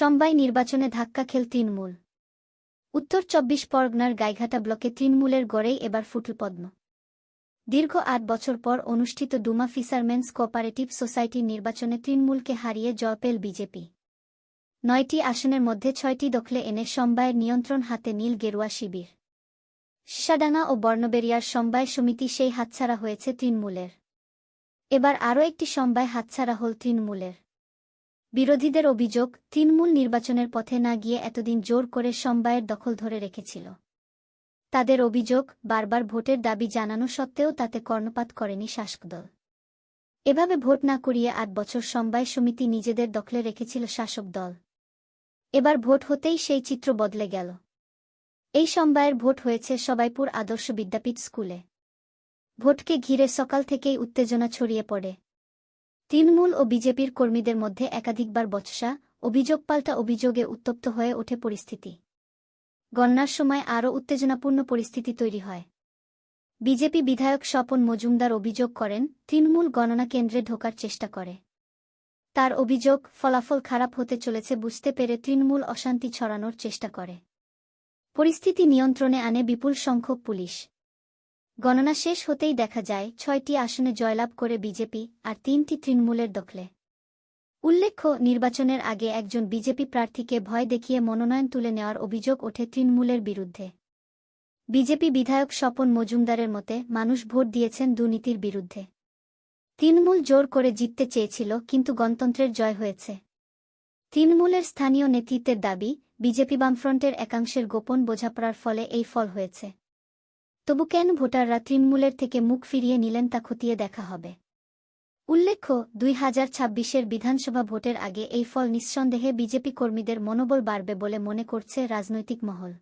সমবায় নির্বাচনে ধাক্কা খেল তৃণমূল। উত্তর চব্বিশ পরগনার গাইঘাটা ব্লকে তৃণমূলের গড়েই এবার ফুটল পদ্ম দীর্ঘ আট বছর পর অনুষ্ঠিত ডুমা ফিসারমেন্স কোঅপারেটিভ সোসাইটির নির্বাচনে তৃণমূলকে হারিয়ে জয় পেল বিজেপি। নয়টি আসনের মধ্যে ছয়টি দখলে এনে সমবায়ের নিয়ন্ত্রণ হাতে নীল গেরুয়া শিবির। সাডাঙ্গা ও বর্ণবেরিয়ার সমবায় সমিতি সেই হাতছাড়া হয়েছে তৃণমূলের। এবার আরও একটি সমবায় হাতছাড়া হল তৃণমূলের। বিরোধীদের অভিযোগ তৃণমূল নির্বাচনের পথে না গিয়ে এতদিন জোর করে সমবায়ের দখল ধরে রেখেছিল। তাদের অভিযোগ বারবার ভোটের দাবি জানানো সত্ত্বেও তাতে কর্ণপাত করেনি শাসক দল এভাবে ভোট না করিয়ে আট বছর সমবায় সমিতি নিজেদের দখলে রেখেছিল শাসক দল এবার ভোট হতেই সেই চিত্র বদলে গেল। এই সমবায়ের ভোট হয়েছে সবাইপুর আদর্শ বিদ্যাপীঠ স্কুলে। ভোটকে ঘিরে সকাল থেকেই উত্তেজনা ছড়িয়ে পড়ে। তৃণমূল ও বিজেপির কর্মীদের মধ্যে একাধিকবার বচসা, অভিযোগ পাল্টা অভিযোগে উত্তপ্ত হয়ে ওঠে পরিস্থিতি। গণনার সময় আরও উত্তেজনাপূর্ণ পরিস্থিতি তৈরি হয়। বিজেপি বিধায়ক স্বপন মজুমদার অভিযোগ করেন, তৃণমূল গণনা কেন্দ্রে ঢোকার চেষ্টা করে। তার অভিযোগ, ফলাফল খারাপ হতে চলেছে বুঝতে পেরে তৃণমূল অশান্তি ছড়ানোর চেষ্টা করে। পরিস্থিতি নিয়ন্ত্রণে আনে বিপুল সংখ্যক পুলিশ। গণনা শেষ হতেই দেখা যায়, ছয়টি আসনে জয়লাভ করে বিজেপি আর তিনটি তৃণমূলের দখলে। উল্লেখ্য, নির্বাচনের আগে একজন বিজেপি প্রার্থীকে ভয় দেখিয়ে মনোনয়ন তুলে নেওয়ার অভিযোগ ওঠে তৃণমূলের বিরুদ্ধে। বিজেপি বিধায়ক স্বপন মজুমদারের মতে, মানুষ ভোট দিয়েছেন দুর্নীতির বিরুদ্ধে। তৃণমূল জোর করে জিততে চেয়েছিল, কিন্তু গণতন্ত্রের জয় হয়েছে। তৃণমূলের স্থানীয় নেতৃত্বের দাবি, বিজেপি বামফ্রন্টের একাংশের গোপন বোঝাপড়ার ফলে এই ফল হয়েছে। তবু কেন ভোটাররা তৃণমূলের থেকে মুখ ফিরিয়ে নিলেন তা খতিয়ে দেখা হবে। উল্লেখ্য, দুই হাজার ছাব্বিশের বিধানসভা ভোটের আগে এই ফল নিঃসন্দেহে বিজেপি কর্মীদের মনোবল বাড়বে বলে মনে করছে রাজনৈতিক মহল।